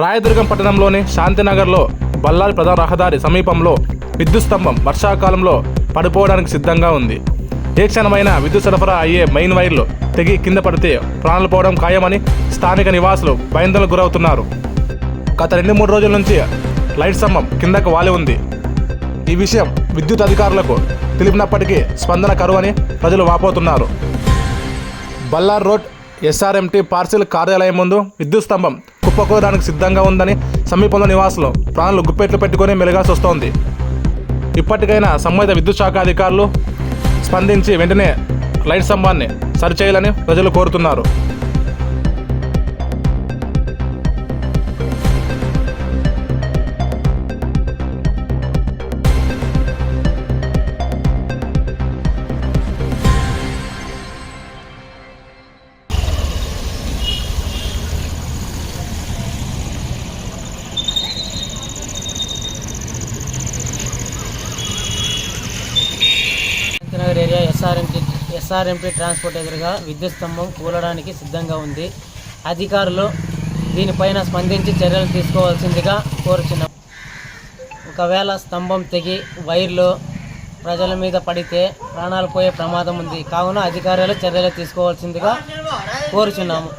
రాయదుర్గం పట్టణంలోని శాంతినగర్లో బల్లారి ప్రధాన రహదారి సమీపంలో విద్యుత్ స్తంభం వర్షాకాలంలో పడిపోవడానికి సిద్ధంగా ఉంది. ఏ క్షణమైనా విద్యుత్ సరఫరా అయ్యే మెయిన్ వైర్లు తెగి కింద పడితే ప్రాణాలు పోవడం ఖాయమని స్థానిక నివాసులు భయందలకు గురవుతున్నారు. గత రెండు మూడు రోజుల నుంచి లైట్ స్తంభం కిందకు వాలి ఉంది. ఈ విషయం విద్యుత్ అధికారులకు తెలిపినప్పటికీ స్పందన కరువని ప్రజలు వాపోతున్నారు. బల్లార్ రోడ్ ఎస్ఆర్ఎంటీ పార్సిల్ కార్యాలయం ముందు విద్యుత్ స్తంభం కుప్పకూరడానికి సిద్ధంగా ఉందని సమీపంలో నివాసులు ప్రాణులు గుప్పెట్లు పెట్టుకుని మెలగాల్సి వస్తోంది. ఇప్పటికైనా సంబంధిత విద్యుత్ శాఖ అధికారులు స్పందించి వెంటనే లైట్ స్తంభాన్ని సరిచేయాలని ప్రజలు కోరుతున్నారు. నగర్ ఎస్ఆర్ఎంపీ ఎస్ఆర్ఎంపీ ట్రాన్స్పోర్ట్ ఎదురుగా విద్యుత్ స్తంభం కూలడానికి సిద్ధంగా ఉంది. అధికారులు దీనిపైన స్పందించి చర్యలు తీసుకోవాల్సిందిగా కోరుచున్నాం. ఒకవేళ స్తంభం తెగి వైర్లు ప్రజల మీద పడితే ప్రాణాలు పోయే ప్రమాదం ఉంది. కావున అధికారులు చర్యలు తీసుకోవాల్సిందిగా కోరుచున్నాము.